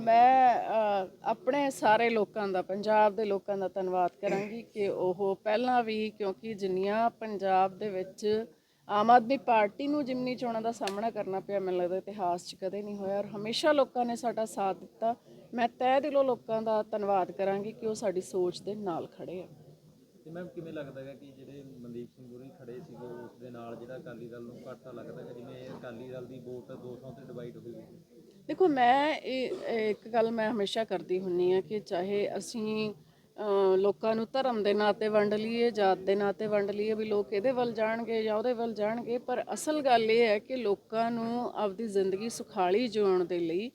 ਮੈਂ ਆਪਣੇ ਸਾਰੇ ਲੋਕਾਂ ਦਾ, ਪੰਜਾਬ ਦੇ ਲੋਕਾਂ ਦਾ ਧੰਨਵਾਦ ਕਰਾਂਗੀ ਕਿ ਉਹ ਪਹਿਲਾਂ ਵੀ ਕਿਉਂਕਿ ਜਿੰਨੀਆਂ ਪੰਜਾਬ ਦੇ ਵਿੱਚ ਆਮ ਆਦਮੀ ਪਾਰਟੀ ਨੂੰ ਜਿਮਨੀ ਚੋਣਾਂ ਦਾ ਸਾਹਮਣਾ ਕਰਨਾ ਪਿਆ, ਮੈਨੂੰ ਲੱਗਦਾ ਇਤਿਹਾਸ 'ਚ ਕਦੇ ਨਹੀਂ ਹੋਇਆ। ਔਰ ਹਮੇਸ਼ਾ ਲੋਕਾਂ ਨੇ ਸਾਡਾ ਸਾਥ ਦਿੱਤਾ। ਮੈਂ ਤਹਿ ਦਿਲੋਂ ਲੋਕਾਂ ਦਾ ਧੰਨਵਾਦ ਕਰਾਂਗੀ ਕਿ ਉਹ ਸਾਡੀ ਸੋਚ ਦੇ ਨਾਲ ਖੜੇ ਆ। ਤੇ ਮੈਮ ਕਿਵੇਂ ਲੱਗਦਾ ਹੈ ਕਿ ਜਿਹੜੇ ਮਨਦੀਪ ਸਿੰਘ ਗੁਰੀ ਖੜੇ ਸੀਗੇ, ਉਸ ਦੇ ਨਾਲ ਜਿਹੜਾ ਅਕਾਲੀ ਦਲ ਨੂੰ ਘਾਟਾ ਲੱਗਦਾ ਹੈ ਜਿਵੇਂ ਅਕਾਲੀ ਦਲ ਦੀ ਵੋਟ 200 ਤੇ ਡਿਵਾਈਡ ਹੋਈ ਦੇਖੋ, ਮੈਂ ਇਹ ਇੱਕ ਗੱਲ ਮੈਂ ਹਮੇਸ਼ਾ ਕਰਦੀ ਹੁੰਨੀ ਆ ਕਿ ਚਾਹੇ ਅਸੀਂ ਲੋਕਾਂ ਨੂੰ ਧਰਮ ਦੇ ਨਾਂ ਤੇ ਵੰਡ ਲਈਏ, ਜਾਤ ਦੇ ਨਾਂ ਤੇ ਵੰਡ ਲਈਏ, ਵੀ ਲੋਕ ਇਹਦੇ ਵੱਲ ਜਾਣਗੇ ਜਾਂ ਉਹਦੇ ਵੱਲ ਜਾਣਗੇ, ਪਰ ਅਸਲ ਗੱਲ ਇਹ ਹੈ ਕਿ ਲੋਕਾਂ ਨੂੰ ਆਪਦੀ ਜ਼ਿੰਦਗੀ ਸੁਖਾਲੀ ਜਿਉਣ ਦੇ ਲਈ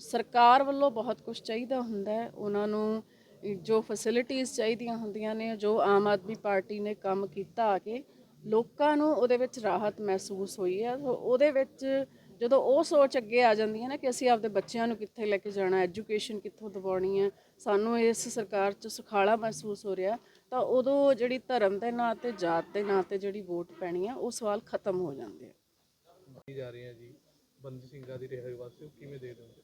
ਸਰਕਾਰ ਵੱਲੋਂ ਬਹੁਤ ਕੁਝ ਚਾਹੀਦਾ ਹੁੰਦਾ ਹੈ। ਉਹਨਾਂ ਨੂੰ ਜੋ ਫੈਸਿਲਿਟੀਆਂ ਚਾਹੀਦੀਆਂ ਹੁੰਦੀਆਂ ਨੇ, ਜੋ ਆਮ ਆਦਮੀ ਪਾਰਟੀ ਨੇ ਕੰਮ ਕੀਤਾ ਆ ਕੇ, ਲੋਕਾਂ ਨੂੰ ਉਹਦੇ ਵਿੱਚ ਰਾਹਤ ਮਹਿਸੂਸ ਹੋਈ ਹੈ ਉਹਦੇ ਵਿੱਚ ਜਦੋਂ ਉਹ ਸੋਚ ਅੱਗੇ ਆ ਜਾਂਦੀ ਹੈ ਨਾ ਕਿ ਅਸੀਂ ਆਪਦੇ ਬੱਚਿਆਂ ਨੂੰ ਕਿੱਥੇ ਲੈ ਕੇ ਜਾਣਾ ਐਜੂਕੇਸ਼ਨ ਕਿੱਥੋਂ ਦਿਵਾਉਣੀ ਹੈ ਸਾਨੂੰ ਇਸ ਸਰਕਾਰ 'ਚ ਸੁਖਾਲਾ ਮਹਿਸੂਸ ਹੋ ਰਿਹਾ, ਤਾਂ ਉਦੋਂ ਜਿਹੜੀ ਧਰਮ ਦੇ ਨਾਂ ਤੇ, ਜਾਤ ਦੇ ਨਾਂ ਤੇ ਜਿਹੜੀ ਵੋਟ ਪੈਣੀ ਹੈ ਉਹ ਸਵਾਲ ਖਤਮ ਹੋ ਜਾਂਦੇ ਆ। ਕੀਤੀ ਜਾ ਰਹੀ ਹੈ ਜੀ? ਬੰਦੀ ਸਿੰਘਾਂ ਦੀ ਰਿਹਾਈ ਵਾਸਤੇ ਕਿਵੇਂ ਦੇ ਦਿੰਦੇ?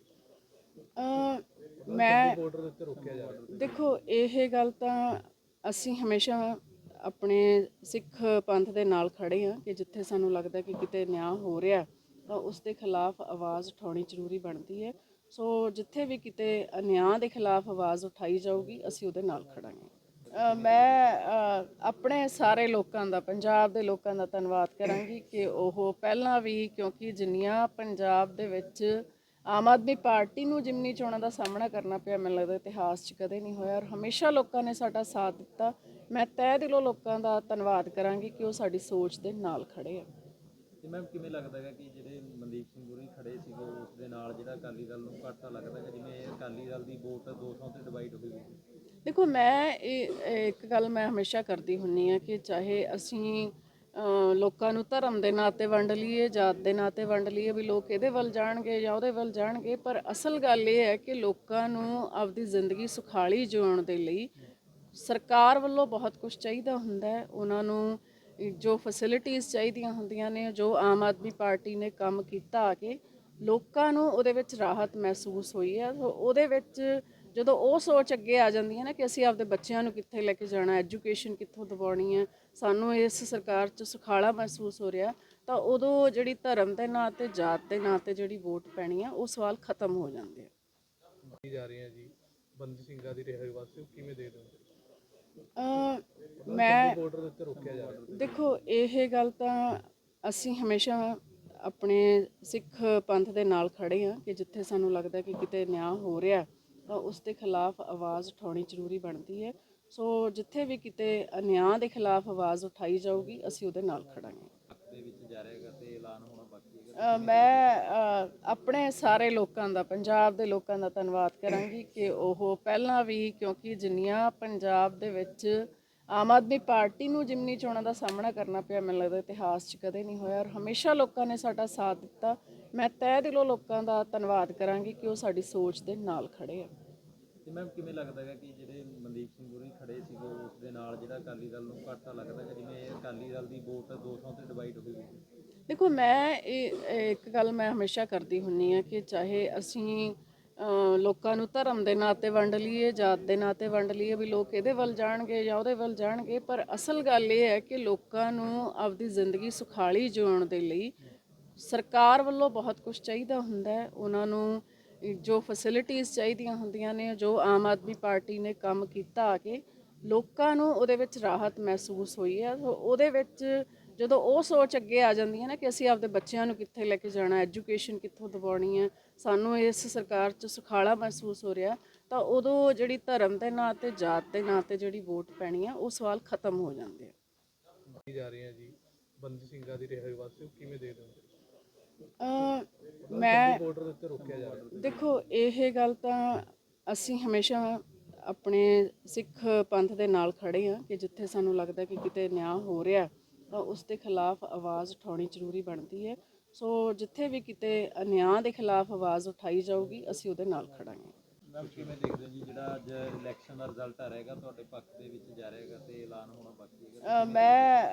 ਅ ਮੈਂ ਬਾਰਡਰ ਦੇ ਉੱਤੇ ਰੋਕਿਆ ਜਾ ਰਿਹਾ ਦੇਖੋ ਇਹ ਗੱਲ ਤਾਂ ਅਸੀਂ ਹਮੇਸ਼ਾ ਆਪਣੇ ਸਿੱਖ ਪੰਥ ਦੇ ਨਾਲ ਖੜੇ ਆ ਕਿ ਜਿੱਥੇ ਸਾਨੂੰ ਲੱਗਦਾ ਕਿ ਕਿਤੇ ਨਿਆਂ ਹੋ ਰਿਹਾ ਤਾਂ ਉਸ ਦੇ ਖਿਲਾਫ ਆਵਾਜ਼ ਉਠਾਉਣੀ ਜ਼ਰੂਰੀ ਬਣਦੀ ਹੈ। ਸੋ ਜਿੱਥੇ ਵੀ ਕਿਤੇ ਨਿਆਂ ਦੇ ਖਿਲਾਫ ਆਵਾਜ਼ ਉਠਾਈ ਜਾਊਗੀ ਅਸੀਂ ਉਹਦੇ ਨਾਲ ਖੜਾਂਗੇ। ਅ, ਮੈਂ ਅ, ਆਪਣੇ ਸਾਰੇ ਲੋਕਾਂ ਦਾ ਪੰਜਾਬ ਦੇ ਲੋਕਾਂ ਦਾ ਧੰਨਵਾਦ ਕਰਾਂਗੀ ਕਿ ਉਹ ਪਹਿਲਾਂ ਵੀ ਕਿਉਂਕਿ ਜਿੰਨੀਆਂ ਪੰਜਾਬ ਦੇ ਵਿੱਚ ਆਮ ਆਦਮੀ ਪਾਰਟੀ ਨੂੰ ਜਿਮਨੀ ਚੋਣਾਂ ਦਾ ਸਾਹਮਣਾ ਕਰਨਾ ਪਿਆ ਮੈਨੂੰ ਲੱਗਦਾ ਇਤਿਹਾਸ 'ਚ ਕਦੇ ਨਹੀਂ ਹੋਇਆ। ਔਰ ਹਮੇਸ਼ਾ ਲੋਕਾਂ ਨੇ ਸਾਡਾ ਸਾਥ ਦਿੱਤਾ। ਮੈਂ ਤਹਿ ਦਿਲੋਂ ਲੋਕਾਂ ਦਾ ਧੰਨਵਾਦ ਕਰਾਂਗੀ ਕਿ ਉਹ ਸਾਡੀ ਸੋਚ ਦੇ ਨਾਲ ਖੜੇ ਆ। ਤੇ ਮੈਮ ਕਿਵੇਂ ਲੱਗਦਾ ਹੈ ਕਿ ਜਿਹੜੇ ਮਨਦੀਪ ਸਿੰਘ ਗੁਰੀ ਖੜੇ ਸੀਗੇ ਉਸ ਦੇ ਨਾਲ ਜਿਹੜਾ ਅਕਾਲੀ ਦਲ ਨੂੰ ਘਾਟਾ ਲੱਗਦਾ ਹੈ ਜਿਵੇਂ ਅਕਾਲੀ ਦਲ ਦੀ ਵੋਟ 200 ਤੇ ਡਿਵਾਈਡ ਹੋਈ ਹੋਈ ਦੇਖੋ ਮੈਂ ਇਹ ਇੱਕ ਗੱਲ ਮੈਂ ਹਮੇਸ਼ਾ ਕਰਦੀ ਹੁੰਨੀ ਆ ਕਿ ਚਾਹੇ ਅਸੀਂ ਲੋਕਾਂ ਨੂੰ ਧਰਮ ਦੇ ਨਾਂ ਤੇ ਵੰਡ ਲਈਏ, ਜਾਤ ਦੇ ਨਾਂ ਤੇ ਵੰਡ ਲਈਏ ਵੀ ਲੋਕ ਇਹਦੇ ਵੱਲ ਜਾਣਗੇ ਜਾਂ ਉਹਦੇ ਵੱਲ ਜਾਣਗੇ। ਪਰ ਅਸਲ ਗੱਲ ਇਹ ਹੈ ਕਿ ਲੋਕਾਂ ਨੂੰ ਆਪਦੀ ਜ਼ਿੰਦਗੀ ਸੁਖਾਲੀ ਜਿਉਣ ਦੇ ਲਈ ਸਰਕਾਰ ਵੱਲੋਂ ਬਹੁਤ ਕੁਝ ਚਾਹੀਦਾ ਹੁੰਦਾ ਹੈ। ਉਹਨਾਂ ਨੂੰ ਜੋ ਫੈਸਿਲਿਟੀਆਂ ਚਾਹੀਦੀਆਂ ਹੁੰਦੀਆਂ ਨੇ, ਜੋ ਆਮ ਆਦਮੀ ਪਾਰਟੀ ਨੇ ਕੰਮ ਕੀਤਾ ਆ ਕੇ, ਲੋਕਾਂ ਨੂੰ ਉਹਦੇ ਵਿੱਚ ਰਾਹਤ ਮਹਿਸੂਸ ਹੋਈ ਹੈ। ਉਹਦੇ ਵਿੱਚ ਜਦੋਂ ਉਹ ਸੋਚ ਅੱਗੇ ਆ ਜਾਂਦੀ ਹੈ ਨਾ ਕਿ ਅਸੀਂ ਆਪਦੇ ਬੱਚਿਆਂ ਨੂੰ ਕਿੱਥੇ ਲੈ ਕੇ ਜਾਣਾ ਐਜੂਕੇਸ਼ਨ ਕਿੱਥੋਂ ਦਿਵਾਉਣੀ ਹੈ ਸਾਨੂੰ ਇਸ ਸਰਕਾਰ 'ਚ ਸੁਖਾਲਾ ਮਹਿਸੂਸ ਹੋ ਰਿਹਾ ਤਾਂ ਉਦੋਂ ਜਿਹੜੀ ਧਰਮ ਦੇ ਨਾਂ ਤੇ ਜਾਤ ਦੇ ਨਾਂ ਤੇ ਜਿਹੜੀ ਵੋਟ ਪੈਣੀ ਆ ਉਹ ਸਵਾਲ ਖਤਮ ਹੋ ਜਾਂਦੇ ਆ। ਕੀਤੀ ਜਾ ਰਹੀ ਹੈ ਜੀ? ਬੰਦੀ ਸਿੰਘਾਂ ਦੀ ਰਿਹਾਈ ਵਾਸਤੇ ਉਹ ਕਿਵੇਂ ਦੇ ਦਿੰਦੇ? ਅ, ਮੈਂ ਬਾਰਡਰ ਦੇ ਉੱਤੇ ਰੋਕਿਆ ਜਾ ਰਿਹਾ। ਦੇਖੋ ਇਹ ਗੱਲ ਤਾਂ ਅਸੀਂ ਹਮੇਸ਼ਾ ਆਪਣੇ ਸਿੱਖ ਪੰਥ ਦੇ ਨਾਲ ਖੜੇ ਆ ਕਿ ਜਿੱਥੇ ਸਾਨੂੰ ਲੱਗਦਾ ਕਿ ਕਿਤੇ ਨਿਆਂ ਹੋ ਰਿਹਾ ਤਾਂ ਉਸ ਦੇ ਖਿਲਾਫ ਆਵਾਜ਼ ਉਠਾਉਣੀ ਜ਼ਰੂਰੀ ਬਣਦੀ ਹੈ। ਸੋ ਜਿੱਥੇ ਵੀ ਕਿਤੇ ਅਨਿਆਂ ਦੇ ਖਿਲਾਫ ਆਵਾਜ਼ ਉਠਾਈ ਜਾਊਗੀ, ਅਸੀਂ ਉਹਦੇ ਨਾਲ ਖੜਾਂਗੇ। ਦੇ ਵਿੱਚ ਜਾ ਰਿਹਾ ਤੇ ਐਲਾਨ ਹੋਣਾ ਬਾਕੀ ਹੈਗਾ ਮੈਂ ਆਪਣੇ ਸਾਰੇ ਲੋਕਾਂ ਦਾ, ਪੰਜਾਬ ਦੇ ਲੋਕਾਂ ਦਾ ਧੰਨਵਾਦ ਕਰਾਂਗੀ ਕਿ ਉਹ ਪਹਿਲਾਂ ਵੀ, ਕਿਉਂਕਿ ਜਿੰਨੀਆਂ ਪੰਜਾਬ ਦੇ ਵਿੱਚ ਆਮ ਆਦਮੀ ਪਾਰਟੀ ਨੂੰ ਜਿਮਨੀ ਚੋਣਾਂ ਦਾ ਸਾਹਮਣਾ ਕਰਨਾ ਪਿਆ, ਮੈਨੂੰ ਲੱਗਦਾ ਇਤਿਹਾਸ 'ਚ ਕਦੇ ਨਹੀਂ ਹੋਇਆ। ਔਰ ਹਮੇਸ਼ਾ ਲੋਕਾਂ ਨੇ ਸਾਡਾ ਸਾਥ ਦਿੱਤਾ। ਮੈਂ ਤਹਿ ਦਿਲੋਂ ਲੋਕਾਂ ਦਾ ਧੰਨਵਾਦ ਕਰਾਂਗੀ ਕਿ ਉਹ ਸਾਡੀ ਸੋਚ ਦੇ ਨਾਲ ਖੜੇ ਆ। ਤੇ ਮੈਮ ਕਿਵੇਂ ਲੱਗਦਾ ਹੈ ਕਿ ਜਿਹੜੇ ਮਨਦੀਪ ਸਿੰਘ ਗੁਰੀ ਖੜੇ ਸੀਗੇ, ਉਸ ਦੇ ਨਾਲ ਜਿਹੜਾ ਅਕਾਲੀ ਦਲ ਨੂੰ ਘਾਟਾ ਲੱਗਦਾ ਹੈ ਜਿਵੇਂ ਅਕਾਲੀ ਦਲ ਦੀ ਵੋਟ 200 ਤੇ ਡਿਵਾਈਡ ਹੋਈ ਦੇਖੋ, ਮੈਂ ਇਹ ਇੱਕ ਗੱਲ ਮੈਂ ਹਮੇਸ਼ਾ ਕਰਦੀ ਹੁੰਨੀ ਆ ਕਿ ਚਾਹੇ ਅਸੀਂ ਲੋਕਾਂ ਨੂੰ ਧਰਮ ਦੇ ਨਾਂ ਤੇ ਵੰਡ ਲਈਏ, ਜਾਤ ਦੇ ਨਾਂ ਤੇ ਵੰਡ ਲਈਏ, ਵੀ ਲੋਕ ਇਹਦੇ ਵੱਲ ਜਾਣਗੇ ਜਾਂ ਉਹਦੇ ਵੱਲ ਜਾਣਗੇ, ਪਰ ਅਸਲ ਗੱਲ ਇਹ ਹੈ ਕਿ ਲੋਕਾਂ ਨੂੰ ਆਪਦੀ ਜ਼ਿੰਦਗੀ ਸੁਖਾਲੀ ਜਿਉਣ ਦੇ ਲਈ ਸਰਕਾਰ ਵੱਲੋਂ ਬਹੁਤ ਕੁਝ ਚਾਹੀਦਾ ਹੁੰਦਾ ਹੈ। ਉਹਨਾਂ ਨੂੰ ਜੋ ਫੈਸਿਲਿਟੀਆਂ ਚਾਹੀਦੀਆਂ ਹੁੰਦੀਆਂ ਨੇ, ਜੋ ਆਮ ਆਦਮੀ ਪਾਰਟੀ ਨੇ ਕੰਮ ਕੀਤਾ ਆ ਕੇ, ਲੋਕਾਂ ਨੂੰ ਉਹਦੇ ਵਿੱਚ ਰਾਹਤ ਮਹਿਸੂਸ ਹੋਈ ਹੈ ਉਹਦੇ ਵਿੱਚ ਜਦੋਂ ਉਹ ਸੋਚ ਅੱਗੇ ਆ ਜਾਂਦੀ ਹੈ ਨਾ ਕਿ ਅਸੀਂ ਆਪਦੇ ਬੱਚਿਆਂ ਨੂੰ ਕਿੱਥੇ ਲੈ ਕੇ ਜਾਣਾ ਐਜੂਕੇਸ਼ਨ ਕਿੱਥੋਂ ਦਿਵਾਉਣੀ ਹੈ, ਸਾਨੂੰ ਇਸ ਸਰਕਾਰ 'ਚ ਸੁਖਾਲਾ ਮਹਿਸੂਸ ਹੋ ਰਿਹਾ, ਤਾਂ ਉਦੋਂ ਜਿਹੜੀ ਧਰਮ ਦੇ ਨਾਂ ਤੇ ਜਾਤ ਦੇ ਨਾਂ ਤੇ ਜਿਹੜੀ ਵੋਟ ਪੈਣੀ ਆ, ਉਹ ਸਵਾਲ ਖਤਮ ਹੋ ਜਾਂਦੇ ਆ। ਜਾ ਰਹੀ ਹੈ ਜੀ? ਬੰਦੀ ਸਿੰਘਾਂ ਦੀ ਰਿਹਾਈ ਵਾਸਤੇ ਕਿਵੇਂ ਦੇ ਦਿੰਦੇ ਅ, ਮੈਂ ਬਾਰਡਰ ਦੇ ਉੱਤੇ ਰੋਕਿਆ ਜਾ ਰਿਹਾ ਦੇਖੋ ਇਹ ਗੱਲ ਤਾਂ ਅਸੀਂ ਹਮੇਸ਼ਾ ਆਪਣੇ ਸਿੱਖ ਪੰਥ ਦੇ ਨਾਲ ਖੜੇ ਆ ਕਿ ਜਿੱਥੇ ਸਾਨੂੰ ਲੱਗਦਾ ਕਿ ਕਿਤੇ ਨਿਆਂ ਹੋ ਰਿਹਾ ਤਾਂ ਉਸ ਦੇ ਖਿਲਾਫ ਆਵਾਜ਼ ਉਠਾਉਣੀ ਜ਼ਰੂਰੀ ਬਣਦੀ ਹੈ। ਸੋ ਜਿੱਥੇ ਵੀ ਕਿਤੇ ਨਿਆਂ ਦੇ ਖਿਲਾਫ ਆਵਾਜ਼ ਉਠਾਈ ਜਾਊਗੀ ਅਸੀਂ ਉਹਦੇ ਨਾਲ ਖੜਾਂਗੇ। ਮੈਮ ਕਿਵੇਂ ਦੇਖਦੇ ਹੋ ਜੀ ਜਿਹੜਾ ਅੱਜ ਇਲੈਕਸ਼ਨ ਦਾ ਰਿਜ਼ਲਟ ਆ ਰਹੇਗਾ ਤੁਹਾਡੇ ਪੱਖ ਦੇ ਵਿੱਚ ਜਾ ਰਹੇਗਾ ਤੇ ਐਲਾਨ ਮੈਂ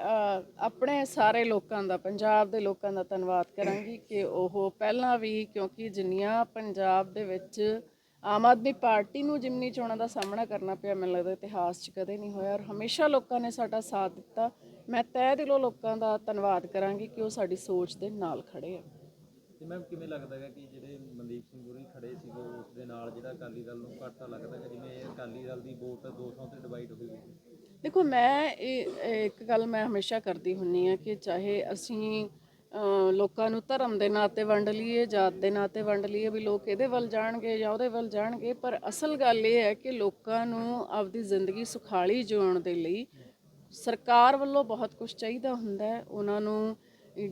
ਆਪਣੇ ਸਾਰੇ ਲੋਕਾਂ ਦਾ, ਪੰਜਾਬ ਦੇ ਲੋਕਾਂ ਦਾ ਧੰਨਵਾਦ ਕਰਾਂਗੀ ਕਿ ਉਹ ਪਹਿਲਾਂ ਵੀ ਕਿਉਂਕਿ ਜਿੰਨੀਆਂ ਪੰਜਾਬ ਦੇ ਵਿੱਚ ਆਮ ਆਦਮੀ ਪਾਰਟੀ ਨੂੰ ਜਿਮਨੀ ਚੋਣਾਂ ਦਾ ਸਾਹਮਣਾ ਕਰਨਾ ਪਿਆ, ਮੈਨੂੰ ਲੱਗਦਾ ਇਤਿਹਾਸ 'ਚ ਕਦੇ ਨਹੀਂ ਹੋਇਆ। ਔਰ ਹਮੇਸ਼ਾ ਲੋਕਾਂ ਨੇ ਸਾਡਾ ਸਾਥ ਦਿੱਤਾ। ਮੈਂ ਤਹਿ ਦਿਲੋਂ ਲੋਕਾਂ ਦਾ ਧੰਨਵਾਦ ਕਰਾਂਗੀ ਕਿ ਉਹ ਸਾਡੀ ਸੋਚ ਦੇ ਨਾਲ ਖੜੇ ਆ। ਤੇ ਮੈਮ, ਕਿਵੇਂ ਲੱਗਦਾ ਹੈਗਾ ਕਿ ਜਿਹੜੇ ਮਨਦੀਪ ਸਿੰਘ ਗੁਰੀ ਖੜੇ ਸੀਗੇ, ਉਸ ਦੇ ਨਾਲ ਜਿਹੜਾ ਅਕਾਲੀ ਦਲ ਨੂੰ ਘਾਟਾ ਲੱਗਦਾ ਹੈਗਾ ਜਿਵੇਂ ਅਕਾਲੀ ਦਲ ਦੀ ਵੋਟ 200 ਤੇ ਡਿਵਾਈਡ ਹੋਈ ਹੋਈ ਦੇਖੋ, ਮੈਂ ਇਹ ਇੱਕ ਗੱਲ ਮੈਂ ਹਮੇਸ਼ਾ ਕਰਦੀ ਹੁੰਨੀ ਆ ਕਿ ਚਾਹੇ ਅਸੀਂ ਲੋਕਾਂ ਨੂੰ ਧਰਮ ਦੇ ਨਾਂ ਤੇ ਵੰਡ ਲਈਏ, ਜਾਤ ਦੇ ਨਾਂ ਤੇ ਵੰਡ ਲਈਏ, ਵੀ ਲੋਕ ਇਹਦੇ ਵੱਲ ਜਾਣਗੇ ਜਾਂ ਉਹਦੇ ਵੱਲ ਜਾਣਗੇ, ਪਰ ਅਸਲ ਗੱਲ ਇਹ ਹੈ ਕਿ ਲੋਕਾਂ ਨੂੰ ਆਪਦੀ ਜ਼ਿੰਦਗੀ ਸੁਖਾਲੀ ਜਿਉਣ ਦੇ ਲਈ ਸਰਕਾਰ ਵੱਲੋਂ ਬਹੁਤ ਕੁਝ ਚਾਹੀਦਾ ਹੁੰਦਾ ਹੈ। ਉਹਨਾਂ ਨੂੰ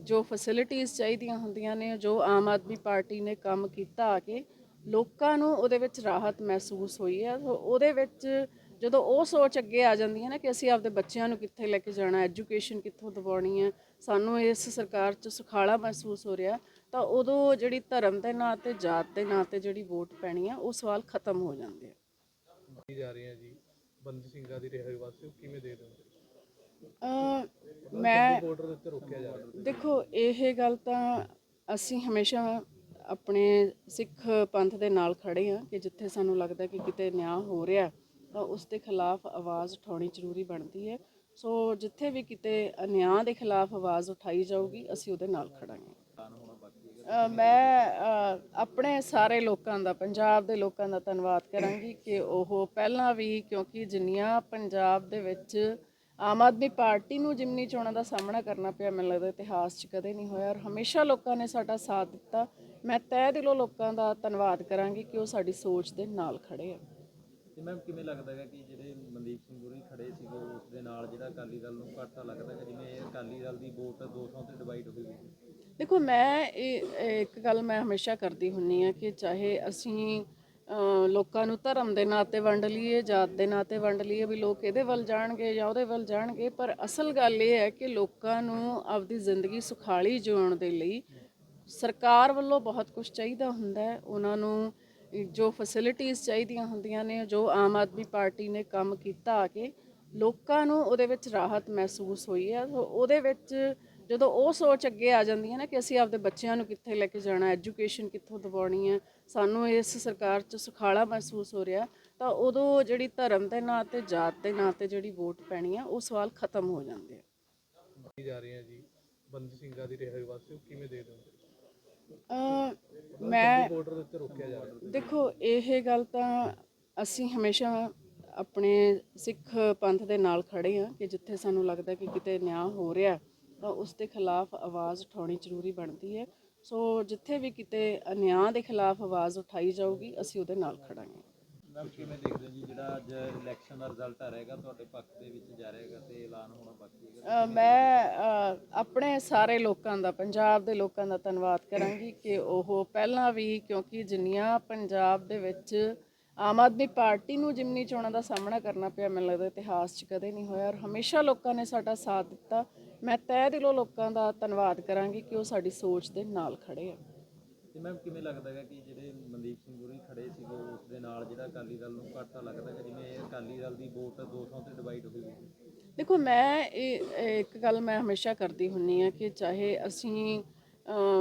ਜੋ ਫੈਸਿਲਿਟੀਆਂ ਚਾਹੀਦੀਆਂ ਹੁੰਦੀਆਂ ਨੇ, ਜੋ ਆਮ ਆਦਮੀ ਪਾਰਟੀ ਨੇ ਕੰਮ ਕੀਤਾ ਆ ਕੇ, ਲੋਕਾਂ ਨੂੰ ਉਹਦੇ ਵਿੱਚ ਰਾਹਤ ਮਹਿਸੂਸ ਹੋਈ ਹੈ। ਸੋ ਉਹਦੇ ਵਿੱਚ ਜਦੋਂ ਉਹ ਸੋਚ ਅੱਗੇ ਆ ਜਾਂਦੀ ਹੈ ਨਾ ਕਿ ਅਸੀਂ ਆਪਦੇ ਬੱਚਿਆਂ ਨੂੰ ਕਿੱਥੇ ਲੈ ਕੇ ਜਾਣਾ ਐਜੂਕੇਸ਼ਨ ਕਿੱਥੋਂ ਦਿਵਾਉਣੀ ਹੈ ਸਾਨੂੰ ਇਸ ਸਰਕਾਰ 'ਚ ਸੁਖਾਲਾ ਮਹਿਸੂਸ ਹੋ ਰਿਹਾ ਤਾਂ ਉਦੋਂ ਜਿਹੜੀ ਧਰਮ ਦੇ ਨਾਂ ਤੇ ਜਾਤ ਦੇ ਨਾਂ ਤੇ ਜਿਹੜੀ ਵੋਟ ਪੈਣੀ ਆ ਉਹ ਸਵਾਲ ਖਤਮ ਹੋ ਜਾਂਦੇ ਆ। ਕੀ ਜਾ ਰਹੇ ਜੀ? ਬੰਦੀ ਸਿੰਘਾਂ ਦੀ ਰਿਹਾਈ ਵਾਸਤੇ ਕਿਵੇਂ ਦੇ ਦਿੰਦੇ? ਅ ਮੈਂ ਬਾਰਡਰ ਦੇ ਉੱਤੇ ਰੋਕਿਆ ਜਾ ਰਿਹਾ। ਦੇਖੋ ਇਹ ਗੱਲ ਤਾਂ ਅਸੀਂ ਹਮੇਸ਼ਾ ਆਪਣੇ ਸਿੱਖ ਪੰਥ ਦੇ ਨਾਲ ਖੜੇ ਆ ਕਿ ਜਿੱਥੇ ਸਾਨੂੰ ਲੱਗਦਾ ਕਿ ਕਿਤੇ ਨਿਆਂ ਹੋ ਰਿਹਾ ਤਾਂ ਉਸ ਦੇ ਖਿਲਾਫ ਆਵਾਜ਼ ਉਠਾਉਣੀ ਜ਼ਰੂਰੀ ਬਣਦੀ ਹੈ। ਸੋ ਜਿੱਥੇ ਵੀ ਕਿਤੇ ਅਨਿਆਂ ਦੇ ਖਿਲਾਫ ਆਵਾਜ਼ ਉਠਾਈ ਜਾਊਗੀ, ਅਸੀਂ ਉਹਦੇ ਨਾਲ ਖੜਾਂਗੇ। ਮੈਂ ਆਪਣੇ ਸਾਰੇ ਲੋਕਾਂ ਦਾ, ਪੰਜਾਬ ਦੇ ਲੋਕਾਂ ਦਾ ਧੰਨਵਾਦ ਕਰਾਂਗੀ ਕਿ ਉਹ ਪਹਿਲਾਂ ਵੀ, ਕਿਉਂਕਿ ਜਿੰਨੀਆਂ ਪੰਜਾਬ ਦੇ ਵਿੱਚ ਆਮ ਆਦਮੀ ਪਾਰਟੀ ਨੂੰ ਜਿਮਨੀ ਚੋਣਾਂ ਦਾ ਸਾਹਮਣਾ ਕਰਨਾ ਪਿਆ, ਮੈਨੂੰ ਲੱਗਦਾ ਇਤਿਹਾਸ 'ਚ ਕਦੇ ਨਹੀਂ ਹੋਇਆ। ਔਰ ਹਮੇਸ਼ਾ ਲੋਕਾਂ ਨੇ ਸਾਡਾ ਸਾਥ ਦਿੱਤਾ। ਮੈਂ ਤਹਿ ਦਿਲੋਂ ਲੋਕਾਂ ਦਾ ਧੰਨਵਾਦ ਕਰਾਂਗੀ ਕਿ ਉਹ ਸਾਡੀ ਸੋਚ ਦੇ ਨਾਲ ਖੜੇ ਆ। ਤੇ ਮੈਮ ਕਿਵੇਂ ਲੱਗਦਾ ਹੈਗਾ ਕਿ ਜਿਹੜੇ ਮਨਦੀਪ ਸਿੰਘ ਗੁਰੀ ਖੜੇ ਸੀਗੇ, ਉਸ ਦੇ ਨਾਲ ਜਿਹੜਾ ਅਕਾਲੀ ਦਲ ਨੂੰ ਘਾਟਾ ਲੱਗਦਾ ਹੈਗਾ, ਜਿਵੇਂ ਇਹ ਅਕਾਲੀ ਦਲ ਦੀ ਵੋਟ 200 ਤੇ ਡਿਵਾਈਡ ਹੋਈ ਹੋਈ ਦੇਖੋ, ਮੈਂ ਇਹ ਇੱਕ ਗੱਲ ਮੈਂ ਹਮੇਸ਼ਾ ਕਰਦੀ ਹੁੰਨੀ ਆ ਕਿ ਚਾਹੇ ਅਸੀਂ ਲੋਕਾਂ ਨੂੰ ਧਰਮ ਦੇ ਨਾਂ ਤੇ ਵੰਡ ਲਈਏ, ਜਾਤ ਦੇ ਨਾਂ ਤੇ ਵੰਡ ਲਈਏ, ਵੀ ਲੋਕ ਇਹਦੇ ਵੱਲ ਜਾਣਗੇ ਜਾਂ ਉਹਦੇ ਵੱਲ ਜਾਣਗੇ, ਪਰ ਅਸਲ ਗੱਲ ਇਹ ਹੈ ਕਿ ਲੋਕਾਂ ਨੂੰ ਆਪਦੀ ਜ਼ਿੰਦਗੀ ਸੁਖਾਲੀ ਜਿਉਣ ਦੇ ਲਈ ਸਰਕਾਰ ਵੱਲੋਂ ਬਹੁਤ ਕੁਝ ਚਾਹੀਦਾ ਹੁੰਦਾ ਹੈ। ਉਹਨਾਂ ਨੂੰ ਜੋ ਫੈਸਿਲਿਟੀਆਂ ਚਾਹੀਦੀਆਂ ਹੁੰਦੀਆਂ ਨੇ, ਜੋ ਆਮ ਆਦਮੀ ਪਾਰਟੀ ਨੇ ਕੰਮ ਕੀਤਾ ਆ ਕੇ, ਲੋਕਾਂ ਨੂੰ ਉਹਦੇ ਵਿੱਚ ਰਾਹਤ ਮਹਿਸੂਸ ਹੋਈ ਹੈ ਉਹਦੇ ਵਿੱਚ ਜਦੋਂ ਉਹ ਸੋਚ ਅੱਗੇ ਆ ਜਾਂਦੀ ਹੈ ਨਾ ਕਿ ਅਸੀਂ ਆਪਦੇ ਬੱਚਿਆਂ ਨੂੰ ਕਿੱਥੇ ਲੈ ਕੇ ਜਾਣਾ ਐਜੂਕੇਸ਼ਨ ਕਿੱਥੋਂ ਦਿਵਾਉਣੀ ਹੈ ਸਾਨੂੰ ਇਸ ਸਰਕਾਰ 'ਚ ਸੁਖਾਲਾ ਮਹਿਸੂਸ ਹੋ ਰਿਹਾ, ਤਾਂ ਉਦੋਂ ਜਿਹੜੀ ਧਰਮ ਦੇ ਨਾਂ ਤੇ ਜਾਤ ਦੇ ਨਾਂ ਤੇ ਜਿਹੜੀ ਵੋਟ ਪੈਣੀ ਆ, ਉਹ ਸਵਾਲ ਖਤਮ ਹੋ ਜਾਂਦੇ ਆ। ਜਾ ਰਹੇ ਆ ਜੀ? ਬੰਦੀ ਸਿੰਘਾਂ ਦੀ ਰਿਹਾਈ ਵਾਸਤੇ ਕਿਵੇਂ ਦੇ ਦਿੰਦੇ? ਅ, ਮੈਂ ਦੇਖੋ ਇਹ ਗੱਲ ਤਾਂ ਅਸੀਂ ਹਮੇਸ਼ਾ ਆਪਣੇ ਸਿੱਖ ਪੰਥ ਦੇ ਨਾਲ ਖੜੇ ਆ ਕਿ ਜਿੱਥੇ ਸਾਨੂੰ ਲੱਗਦਾ ਕਿ ਕਿਤੇ ਨਿਆਂ ਹੋ ਰਿਹਾ ਤਾਂ ਉਸ ਦੇ ਖਿਲਾਫ ਆਵਾਜ਼ ਉਠਾਉਣੀ ਜ਼ਰੂਰੀ ਬਣਦੀ ਹੈ। ਸੋ ਜਿੱਥੇ ਵੀ ਕਿਤੇ ਅਨਿਆਂ ਦੇ ਖਿਲਾਫ ਆਵਾਜ਼ ਉਠਾਈ ਜਾਊਗੀ ਅਸੀਂ ਉਹਦੇ ਨਾਲ ਖੜਾਂਗੇ ਮੈਮ ਕਿਵੇਂ ਦੇਖਦੇ ਹੋ ਜੀ? ਜਿਹੜਾ ਅੱਜ ਇਲੈਕਸ਼ਨ ਦਾ ਰਿਜ਼ਲਟ ਆ ਰਹੇਗਾ ਤੁਹਾਡੇ ਪੱਖ ਦੇ ਵਿੱਚ ਜਾ ਰਹੇਗਾ ਤੇ ਐਲਾਨ ਹੋਣਾ ਬਾਕੀ ਹੈਗਾ। ਮੈਂ ਆਪਣੇ ਸਾਰੇ ਲੋਕਾਂ ਦਾ ਪੰਜਾਬ ਦੇ ਲੋਕਾਂ ਦਾ ਧੰਨਵਾਦ ਕਰਾਂਗੀ ਕਿ ਉਹ ਪਹਿਲਾਂ ਵੀ ਕਿਉਂਕਿ ਜਿੰਨੀਆਂ ਪੰਜਾਬ ਦੇ ਵਿੱਚ ਆਮ ਆਦਮੀ ਪਾਰਟੀ ਨੂੰ ਜਿਮਨੀ ਚੋਣਾਂ ਦਾ ਸਾਹਮਣਾ ਕਰਨਾ ਪਿਆ ਮੈਨੂੰ ਲੱਗਦਾ ਇਤਿਹਾਸ 'ਚ ਕਦੇ ਨਹੀਂ ਹੋਇਆ। ਔਰ ਹਮੇਸ਼ਾ ਲੋਕਾਂ ਨੇ ਸਾਡਾ ਸਾਥ ਦਿੱਤਾ। ਮੈਂ ਤਹਿ ਦਿਲੋਂ ਲੋਕਾਂ ਦਾ ਧੰਨਵਾਦ ਕਰਾਂਗੀ ਕਿ ਉਹ ਸਾਡੀ ਸੋਚ ਦੇ ਨਾਲ ਖੜੇ ਆ। ਤੇ ਮੈਮ ਕਿਵੇਂ ਲੱਗਦਾ ਹੈਗਾ ਕਿ ਜਿਹੜੇ ਮਨਦੀਪ ਸਿੰਘ ਗੁਰੀ ਖੜੇ ਸੀਗੇ ਉਸ ਦੇ ਨਾਲ ਜਿਹੜਾ ਅਕਾਲੀ ਦਲ ਨੂੰ ਘਾਟਾ ਲੱਗਦਾ ਹੈਗਾ ਜਿਵੇਂ ਅਕਾਲੀ ਦਲ ਦੀ ਵੋਟ 200 ਤੇ ਡਿਵਾਈਡ ਹੋਈ ਹੋਈ ਦੇਖੋ, ਮੈਂ ਇਹ ਇੱਕ ਗੱਲ ਮੈਂ ਹਮੇਸ਼ਾ ਕਰਦੀ ਹੁੰਨੀ ਆ ਕਿ ਚਾਹੇ ਅਸੀਂ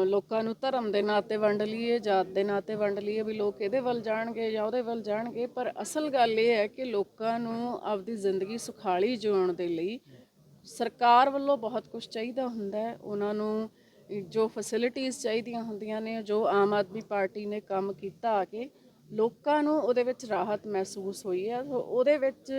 ਲੋਕਾਂ ਨੂੰ ਧਰਮ ਦੇ ਨਾਂ ਤੇ ਵੰਡ ਲਈਏ, ਜਾਤ ਦੇ ਨਾਂ ਤੇ ਵੰਡ ਲਈਏ, ਵੀ ਲੋਕ ਇਹਦੇ ਵੱਲ ਜਾਣਗੇ ਜਾਂ ਉਹਦੇ ਵੱਲ ਜਾਣਗੇ, ਪਰ ਅਸਲ ਗੱਲ ਇਹ ਹੈ ਕਿ ਲੋਕਾਂ ਨੂੰ ਆਪਦੀ ਜ਼ਿੰਦਗੀ ਸੁਖਾਲੀ ਜਿਉਣ ਦੇ ਲਈ ਸਰਕਾਰ ਵੱਲੋਂ ਬਹੁਤ ਕੁਝ ਚਾਹੀਦਾ ਹੁੰਦਾ ਹੈ। ਉਹਨਾਂ ਨੂੰ ਜੋ ਫੈਸਿਲਿਟੀਆਂ ਚਾਹੀਦੀਆਂ ਹੁੰਦੀਆਂ ਨੇ, ਜੋ ਆਮ ਆਦਮੀ ਪਾਰਟੀ ਨੇ ਕੰਮ ਕੀਤਾ ਆ ਕੇ, ਲੋਕਾਂ ਨੂੰ ਉਹਦੇ ਵਿੱਚ ਰਾਹਤ ਮਹਿਸੂਸ ਹੋਈ ਹੈ ਉਹਦੇ ਵਿੱਚ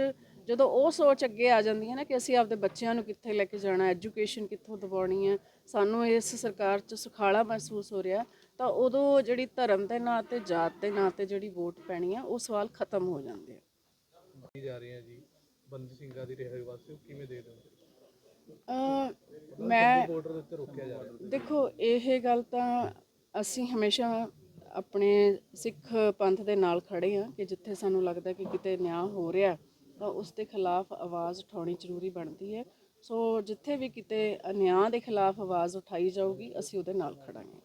ਜਦੋਂ ਉਹ ਸੋਚ ਅੱਗੇ ਆ ਜਾਂਦੀ ਹੈ ਨਾ ਕਿ ਅਸੀਂ ਆਪਦੇ ਬੱਚਿਆਂ ਨੂੰ ਕਿੱਥੇ ਲੈ ਕੇ ਜਾਣਾ ਐਜੂਕੇਸ਼ਨ ਕਿੱਥੋਂ ਦਿਵਾਉਣੀ ਹੈ ਸਾਨੂੰ ਇਸ ਸਰਕਾਰ 'ਚ ਸੁਖਾਲਾ ਮਹਿਸੂਸ ਹੋ ਰਿਹਾ, ਤਾਂ ਉਦੋਂ ਜਿਹੜੀ ਧਰਮ ਦੇ ਨਾਂ ਤੇ, ਜਾਤ ਦੇ ਨਾਂ ਤੇ ਜਿਹੜੀ ਵੋਟ ਪੈਣੀ ਆ, ਉਹ ਸਵਾਲ ਖਤਮ ਹੋ ਜਾਂਦੇ ਆ। ਕੀ ਜਾ ਰਹੇ ਆ ਜੀ? ਬੰਦੀ ਸਿੰਘਾਂ ਦੀ ਰਿਹਾਈ ਵਾਸਤੇ ਕਿਵੇਂ ਦੇ ਦਿੰਦੇ ਅ, ਮੈਂ ਬਾਰਡਰ ਦੇ ਉੱਤੇ ਰੋਕਿਆ ਜਾ ਰਿਹਾ ਦੇਖੋ ਇਹ ਗੱਲ ਤਾਂ ਅਸੀਂ ਹਮੇਸ਼ਾ ਆਪਣੇ ਸਿੱਖ ਪੰਥ ਦੇ ਨਾਲ ਖੜੇ ਆ ਕਿ ਜਿੱਥੇ ਸਾਨੂੰ ਲੱਗਦਾ ਕਿ ਕਿਤੇ ਨਿਆਂ ਹੋ ਰਿਹਾ ਤਾਂ ਉਸ ਦੇ ਖਿਲਾਫ ਆਵਾਜ਼ ਉਠਾਉਣੀ ਜ਼ਰੂਰੀ ਬਣਦੀ ਹੈ। ਸੋ ਜਿੱਥੇ ਵੀ ਕਿਤੇ ਅਨਿਆਂ ਦੇ ਖਿਲਾਫ ਆਵਾਜ਼ ਉਠਾਈ ਜਾਊਗੀ ਅਸੀਂ ਉਹਦੇ ਨਾਲ ਖੜਾਂਗੇ।